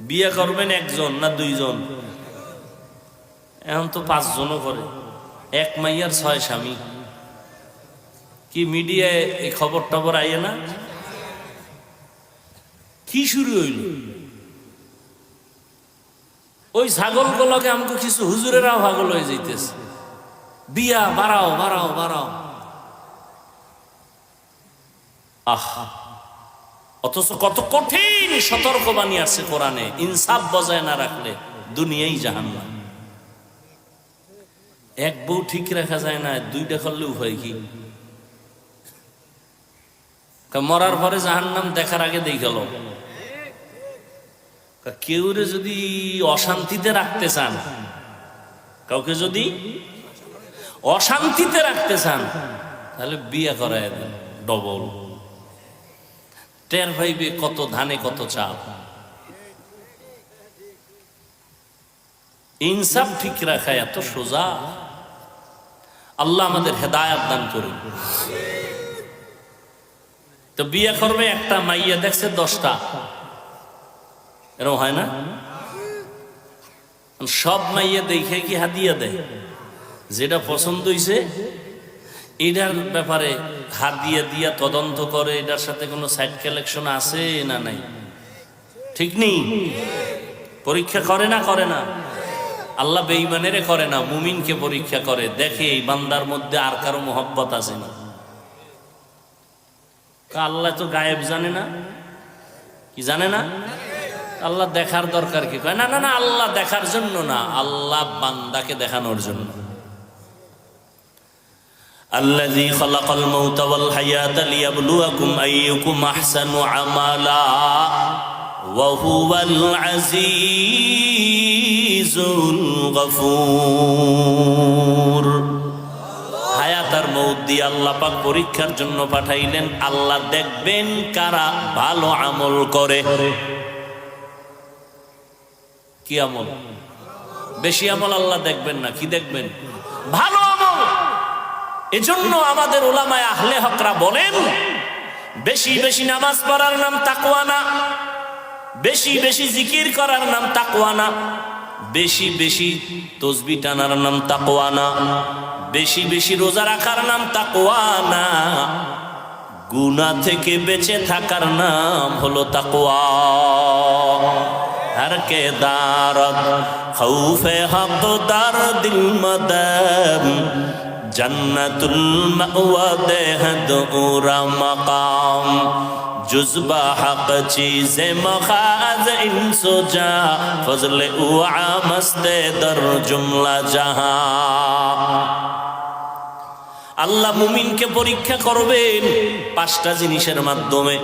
বিয়ে করবেন একজন না দুইজন? এখন তো পাঁচজনও করে। এক মাইয়ার ছয় স্বামী। কি মিডিয়ায় এই খবর টবর আইয়ে না? কি শুরু হইল? ওই ছাগল গুলোকে আমাকে কিছু হুজুরেরাও পাগল হয়ে যাইতেছে। বিয়া বাড়াও বাড়াও বাড়াও। আহ। অথচ কত কঠিন সতর্ক বানিয়ে আসছে কোরআনে। ইনসাফ বজায় না রাখলে দুনিয়াই জাহান্নাম। এক বউ ঠিক রাখা যায় না, দুইটা করলেও হয় কি? মরার পরে জাহান্নাম দেখার আগে দেই গেল। কেউরে যদি অশান্তিতে রাখতে চান, কাউকে যদি অশান্তিতে রাখতে চান, তাহলে বিয়ে করায় ডবল। টের ভাইবে কত ধানে কত চাপ ইনসাফ ঠিক রাখা এত সোজা। আল্লাহ আমাদের হেদায়াত দান করুন। তো বিয়ে করবে একটা, মাইয়া দেখছে দশটা। এরকম হয় না? সব মাইয়া দেখে কি হাতিয়া দেয়? যেটা পছন্দ হইছে এটার ব্যাপারে হাত দিয়ে দিয়া তদন্ত করে, এটার সাথে কোনো সাইড কালেকশন আছে না নাই? ঠিক নেই? পরীক্ষা করে না করে না? আল্লাহ বেঈমানেরে করে না, মুমিনকে পরীক্ষা করে। দেখে এই বান্দার মধ্যে আর কারও মোহব্বত আছে না। আল্লাহ তো গায়েব জানে না? কি জানে না? আল্লাহ দেখার দরকার কি? কয়, না না না, আল্লাহ দেখার জন্য না, আল্লাহ বান্দাকে দেখানোর জন্য। الذي خلق الموت والحياة ليبلوكم أيكم أحسن عملا وهو العزيز الغفور হায়াত আর মৌত দিয়ে আল্লাহ পাক পরীক্ষার জন্য পাঠাইলেন আল্লাহ দেখবেন কারা ভালো আমল করে কি আমল বেশি আমল আল্লাহ দেখবেন না কি দেখবেন ভালো আমল এজন্য আমাদের ওলামায় আহলে হকরা বলেন, বেশি বেশি নামাজ পড়ার নাম তাকুয়ানা বেশি বেশি জিকির করার নাম তাকুয়ানা বেশি বেশি তসবি টানার নাম তাকোয়ানা বেশি বেশি রোজা রাখার নাম তাকোয়ানা গুনা থেকে বেঁচে থাকার নাম হলো তাকোয়া ہر کے دارت জন্নতুল মাওয়া দেহদ ওরা মাকাম। জুজবা হক চিজে মখাজ ইনসো যা ফজল উআ মস্তে দর জুমলা জাহা। আল্লাহ মুমিনকে পরীক্ষা করবেন পাঁচটা জিনিসের মাধ্যমে।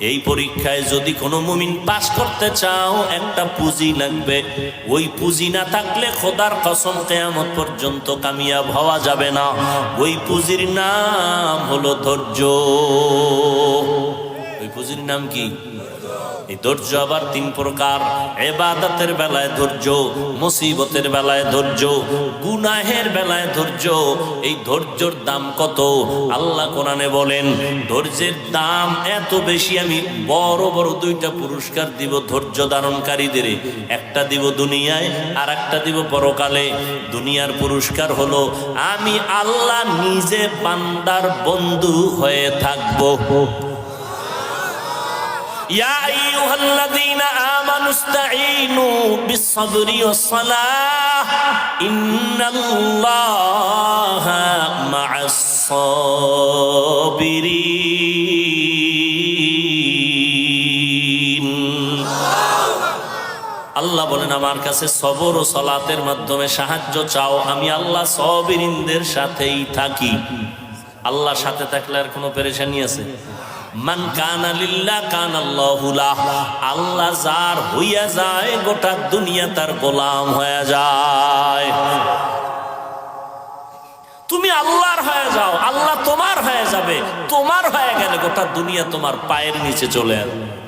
এই পরীক্ষায় যদি কোনো মুমিন পাশ করতে চাও, একটা পুঁজি লাগবে। ওই পুঁজি না থাকলে খোদার কসম কেয়ামত পর্যন্ত কামিয়াব হওয়া যাবে না। ওই পুঁজির নাম হলো ধৈর্য। ওই নাম কি? এই ধৈর্য আবার তিন প্রকার। এবাদতের বেলায় ধৈর্য, মুসিবতের বেলায় ধৈর্য, গুনাহের বেলায় ধৈর্য। এই ধৈর্যর দাম কত? আল্লাহ কোরআনে বলেন, ধৈর্যের দাম এত বেশি আমি বড় বড় দুইটা পুরস্কার দিব ধৈর্য ধারণকারীদের। একটা দিব দুনিয়ায় আর একটা দিব পরকালে। দুনিয়ার পুরস্কার হলো, আমি আল্লাহ নিজে বান্দার বন্ধু হয়ে থাকব। ইয়া আইয়ুহাল্লাযীনা আমানুস্তাঈনু বিস-সাবরি ওয়াস-সালাহ, ইন্নাল্লাহা মা'আস-সাবিরিন। আল্লাহ বলেন, আমার কাছে সবর ও সলাতের মাধ্যমে সাহায্য চাও। আমি আল্লাহ সবিরিনদের সাথেই থাকি। আল্লাহর সাথে থাকলে আর কোনো পেরেশানি আছে? মান কানা লিল্লা কান আল্লাহুলাহ আল্লাহ যার হইয়া যায়, গোটা দুনিয়া তার গোলাম হয়ে যায়। তুমি আল্লাহর হয়ে যাও, আল্লাহ তোমার হয়ে যাবে, তোমার হয়ে গেলে গোটা দুনিয়া তোমার পায়ের নিচে চলে আসবে।